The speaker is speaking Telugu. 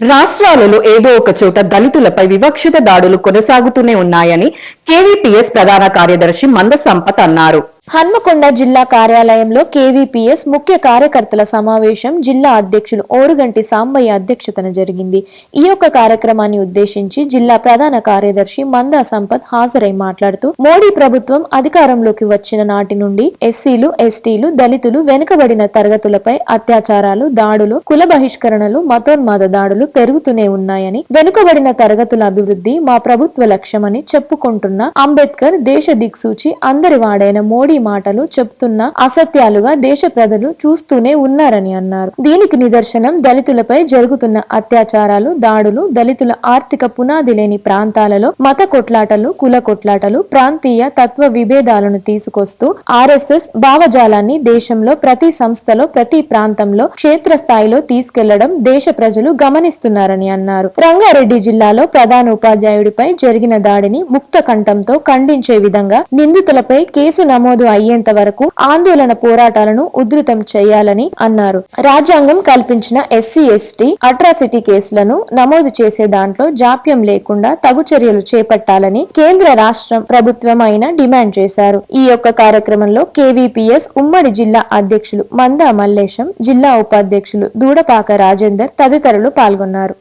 రాష్ట్రాలలో ఏదో ఒక చోట దళితులపై వివక్షిత దాడులు కొనసాగుతూనే ఉన్నాయని కేవీపీఎస్ ప్రధాన కార్యదర్శి మంద సంపత్ అన్నారు. హన్మకొండ జిల్లా కార్యాలయంలో కేవీపీఎస్ ముఖ్య కార్యకర్తల సమావేశం జిల్లా అధ్యక్షులు ఓరుగంటి సాంబయ్య అధ్యక్షతన జరిగింది. ఈ యొక్క కార్యక్రమాన్ని ఉద్దేశించి జిల్లా ప్రధాన కార్యదర్శి మందా సంపత్ హాజరై మాట్లాడుతూ మోడీ ప్రభుత్వం అధికారంలోకి వచ్చిన నాటి నుండి ఎస్సీలు ఎస్టీలు దళితులు వెనుకబడిన తరగతులపై అత్యాచారాలు దాడులు కుల బహిష్కరణలు మతోన్మాద దాడులు పెరుగుతూనే ఉన్నాయని వెనుకబడిన తరగతుల అభివృద్ధి మా ప్రభుత్వ లక్ష్యమని చెప్పుకుంటున్న అంబేద్కర్ దేశ దిక్సూచి అందరి వాడైన మోడీ మాటలు చెప్తున్న అసత్యాలుగా దేశ ప్రజలు చూస్తూనే ఉన్నారని అన్నారు. దీనికి నిదర్శనం దళితులపై జరుగుతున్న అత్యాచారాలు దాడులు దళితుల ఆర్థిక పునాది లేని ప్రాంతాలలో మత కొట్లాటలు కుల కొట్లాటలు ప్రాంతీయ తత్వ విభేదాలను తీసుకొస్తూ ఆర్ఎస్ఎస్ భావజాలాన్ని దేశంలో ప్రతి సంస్థలో ప్రతి ప్రాంతంలో క్షేత్రస్థాయిలో తీసుకెళ్ళడం దేశ ప్రజలు గమనిస్తున్నారని అన్నారు. రంగారెడ్డి జిల్లాలో ప్రధాన ఉపాధ్యాయుడిపై జరిగిన దాడిని ముక్త కంఠంతో ఖండించే విధంగా నిందితులపై కేసు నమోదు అయ్యేంత వరకు ఆందోళన పోరాటాలను ఉధృతం చేయాలని అన్నారు. రాజ్యాంగం కల్పించిన ఎస్సీ ఎస్టీ అట్రాసిటీ కేసులను నమోదు చేసే దాంట్లో జాప్యం లేకుండా తగు చర్యలు చేపట్టాలని కేంద్ర రాష్ట్ర ప్రభుత్వం అయిన డిమాండ్ చేశారు. ఈ యొక్క కార్యక్రమంలో కేవీపీఎస్ ఉమ్మడి జిల్లా అధ్యక్షులు మందా మల్లేశం జిల్లా ఉపాధ్యక్షులు దూడపాక రాజేందర్ తదితరులు పాల్గొన్నారు.